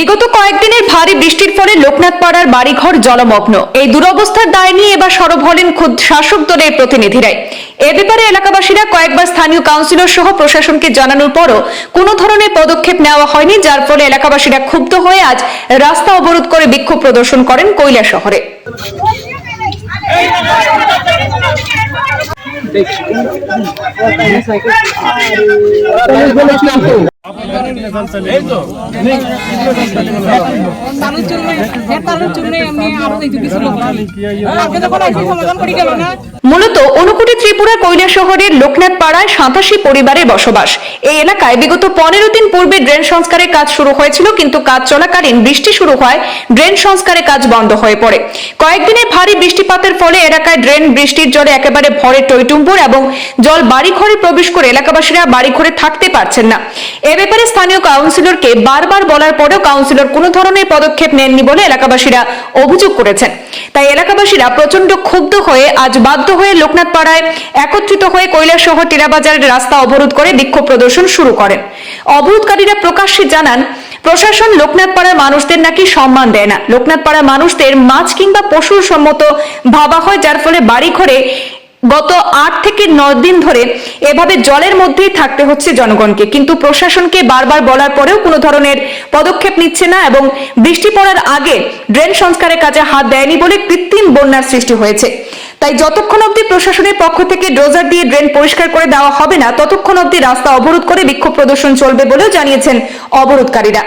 বিগত কয়েকদিনের ভারী বৃষ্টির ফলে লোকনাথ পাড়ার বাড়িঘর জলমগ্ন। এই দুরবস্থার দায় নিয়ে এবার সরব হলেন খুদ শাসক দলের প্রতিনিধিরাই। এ ব্যাপারে এলাকাবাসীরা কয়েকবার স্থানীয় কাউন্সিলর সহ প্রশাসনকে জানানোর পরও কোনো ধরনের পদক্ষেপ নেওয়া হয়নি, যার ফলে এলাকাবাসীরা ক্ষুব্ধ হয়ে আজ রাস্তা অবরোধ করে বিক্ষোভ প্রদর্শন করেন কৈলা শহরে। মানুষ মূলত অনুকুটি ত্রিপুরা কৈলা শহরের লোকনাথ পাড়ায় সাতাশি পরিবারের বসবাস। এই এলাকায় বিগত পনেরো দিন পূর্বে ড্রেন সংস্কারের কাজ শুরু হয়েছিল, কিন্তু কাজ চলাকালীন বৃষ্টি শুরু হয়, ড্রেন সংস্কারের কাজ বন্ধ হয়ে পড়ে। কয়েকদিনের ভারী বৃষ্টিপাতের ফলে এলাকায় ড্রেন বৃষ্টির জলে একেবারে ভরে টইটুম্বুর এবং জল বাড়িঘরে প্রবেশ করে এলাকাবাসীরা বাড়িঘরে থাকতে পারছেন না। এ ব্যাপারে স্থানীয় কাউন্সিলরকে বারবার বলার পরেও কাউন্সিলর কোনো ধরনের পদক্ষেপ নেননি বলে এলাকাবাসীরা অভিযোগ করেছেন। তাই এলাকাবাসীরা প্রচণ্ড ক্ষুব্ধ হয়ে আজ বাধ্য হয়ে লোকনাথ পাড়ায় একত্রিত হয়ে কৈলাসহর টিরাবাজারের রাস্তা অবরোধ করে বিক্ষোভ প্রদর্শন শুরু করেন। অবরোধকারীরা প্রকাশ্যে জানান, প্রশাসন লোকনাথ পাড়ার মানুষদের নাকি সম্মান দেয় না। লোকনাথ পাড়ার মানুষদের মাছ কিংবা পশুর সম্মত ভাবা হয়, যার ফলে বাড়ি ঘরে গত আট থেকে নয় দিন ধরে এভাবে জলের মধ্যেই থাকতে হচ্ছে জনগণকে। কিন্তু প্রশাসনকে বারবার বলার পরেও কোনো ধরনের পদক্ষেপ নিচ্ছে না এবং বৃষ্টি পড়ার আগে ড্রেন সংস্কারের কাজে হাত দেয়নি বলে কৃত্রিম বন্যার সৃষ্টি হয়েছে। তাই যতক্ষণ অবধি প্রশাসনের পক্ষ থেকে ডোজার দিয়ে ড্রেন পরিষ্কার করে দেওয়া হবে না, ততক্ষণ অবধি রাস্তা অবরোধ করে বিক্ষোভ প্রদর্শন চলবে বলেও জানিয়েছেন অবরোধকারীরা।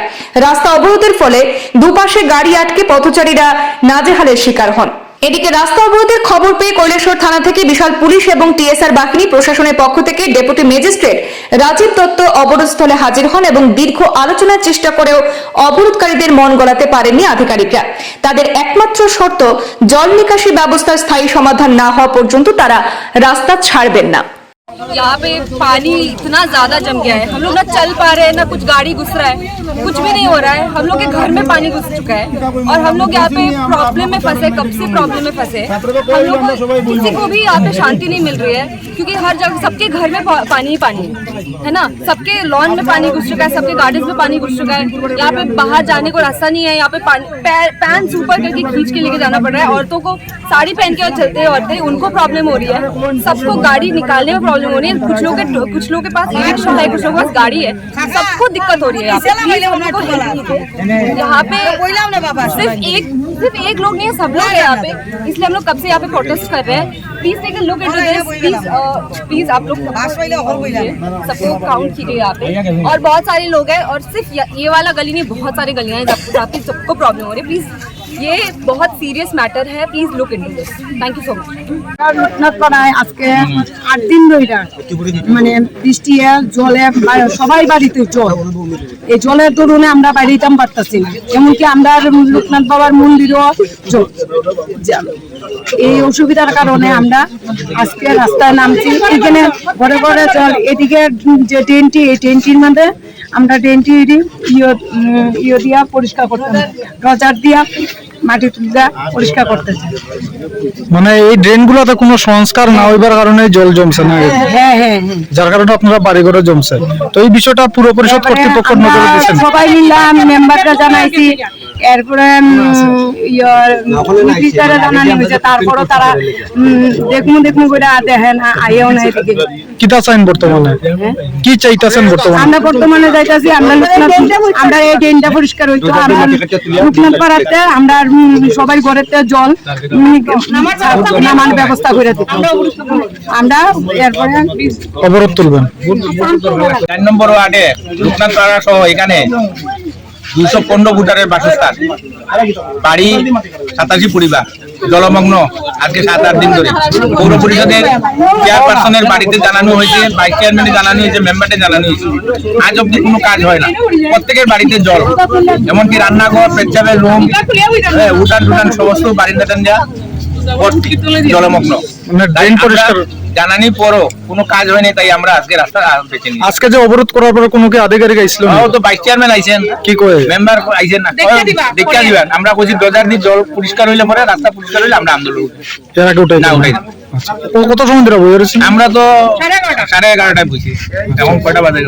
রাস্তা অবরোধের ফলে দুপাশে গাড়ি আটকে পথচারীরা নাজেহালের শিকার হন। এদিকে রাস্তা অবরোধের খবর পেয়ে কৈলেশ্বর থানা থেকে বিশাল পুলিশ এবং টিএসআর বাহিনী প্রশাসনের পক্ষ থেকে ডেপুটি ম্যাজিস্ট্রেট রাজীব দত্ত অবরোধস্থলে হাজির হন এবং দীর্ঘ আলোচনার চেষ্টা করেও অবরোধকারীদের মন গলাতে পারেননি আধিকারিকরা। তাদের একমাত্র শর্ত, জল নিকাশি ব্যবস্থার স্থায়ী সমাধান না হওয়া পর্যন্ত তারা রাস্তা ছাড়বেন না। यहाँ पे पानी इतना ज़्यादा जम गया है। हम लोग ना चल पा रहे हैं, ना कुछ गाड़ी घुस रहा है, कुछ भी नहीं हो रहा है। हम लोग के घर में पानी घुस चुका है और हम लोग यहाँ पे प्रॉब्लम में फंसे, कब से प्रॉब्लम में फंसे? हम लोग किसी को भी यहाँ पे शांति नहीं मिल रही है, क्योंकि हर जगह, सबके घर में पानी ही पानी है। ना? सबके लॉन में पानी घुस चुका है, सबके गार्डन में पानी घुस चुका है। यहाँ पे बाहर जाने को रास्ता नहीं है, यहाँ पे पानी ऊपर करके खींच के लेके जाना पड़ रहा है। औरतों को साड़ी पहन के और चलते औरतें उनको प्रॉब्लम हो रही है। सबको गाड़ी निकालने में प्रॉब्लम हो रही है कुछ लोग कुछ लोग के पास ई रिक्शा है कुछ लोगों के पास गाड़ी है। सबको दिक्कत हो रही है यहाँ पे। Please हम लोग को help कीजिए। यहाँ पे सिर्फ़ एक सिर्फ़ एक लोग नहीं है सब लोग है यहाँ पे। इसलिए हम लोग कब से यहाँ पे प्रोटेस्ट कर रहे हैं। Please take a look into this please please आप लोग सबको सबको काउंट कीजिए यहाँ पे। और बहुत सारे लोग हैं और सिर्फ़ ये- वाला गली नहीं बहुत सारी गलियाँ हैं जहाँ पे सबको प्रॉब्लम हो रही है। प्लीज़ ये बहुत सीरियस मैटर है please look into this thank you so much Loknath পাড়ায় আজকে আট দিন ধইরা মানে বৃষ্টি জলে বা- সবাই বাড়িতে জল এই জলের দরুনে আমরা বাড়িতাম পারতাছি না এমনকি আমরা লোকনাথ বাবার মন্দিরও জল যা- এই অসুবিধার কারণে আমরা আজকে রাস্তায় নামছি এখানে ঘরে ঘরে জল এদিকে যে ট্রেনটি এই ট্রেনটির মধ্যে আমরা ডেন্টি ইয়ে ইয়ে দিয়া পরিষ্কার করতাম। রজার দিয়া মাটি তুলা পরিষ্কার করতেছি। মানে এই ড্রেনগুলোতে কোনো সংস্কার না হইবার কারণে জল জমছে না? হ্যাঁ হ্যাঁ হ্যাঁ যার কারণে আপনারা বাড়ি ঘরে জমছে। তো এই বিষয়টা পুরো পরিষদ কর্তৃপক্ষ আমরা নজরে দিচ্ছেন সবাই মিললাম মেম্বাররা জানাইছি এরপরে টিচারে জানানি হয়েছে তারপরও তারা উম, দেখমু দেখমু করে দেখে না আইও না এদিকে। কিতা চাইন বর্তমানে? কি চাইতাছেন বর্তমানে? আমরা বর্তমানে যাইতাছি আমরা লোকনাথ আমরা এই ড্রেনটা পরিষ্কার হইতো আমরা লোকনাথ পাড়াতে আমরা সবাই ঘরের জল নামার ব্যবস্থা করে দিত আমরা এরপরে অবরোধ তুলবেন। চার নম্বর ওয়ার্ডে লোকনাথ পাড়া সহ এখানে দুশো পনেরো ভোটারের বাসস্থান। বাড়ি সাতাশি পরিবার। জলমগ্ন আজকে সাত আট দিন ধরে। পৌর পরিষদের চেয়ারপারসনের বাড়িতে জানানো হয়েছে ভাইস চেয়ারম্যানে জানানো হয়েছে মেম্বারে জানানো হয়েছে। আজ অব্দি কোনো কাজ হয় না। প্রত্যেকের বাড়িতে জল। এমনকি রান্নাঘর পেচ্ছাপের রুম হ্যাঁ, উঠান টুটান সমস্ত যা দেওয়া জলমগ্ন। মানে ড্রেন পরিষ্কার জানানি পরও কোনো কাজ হয়নি তাই আমরা আজকে রাস্তা বেছে নিই আজকে যে অবরোধ করার পরে কোনো কি আধিকারিক আইছিল না? তো ভাইস চেয়ারম্যান আইছেন। কি কয়? মেম্বার আইছেন না। দেখা দিবেন আমরা কইছি ডজার দিয়ে জল পরিষ্কার হইলে পরে রাস্তা পরিষ্কার হইলে আমরা আন্দোলন করব। এর আগে উঠাই না উঠাই আচ্ছা। ও কত সময় ধরে বই আমরা তো সাড়ে এগারোটায় বুঝি এখন কয়টা বাজে?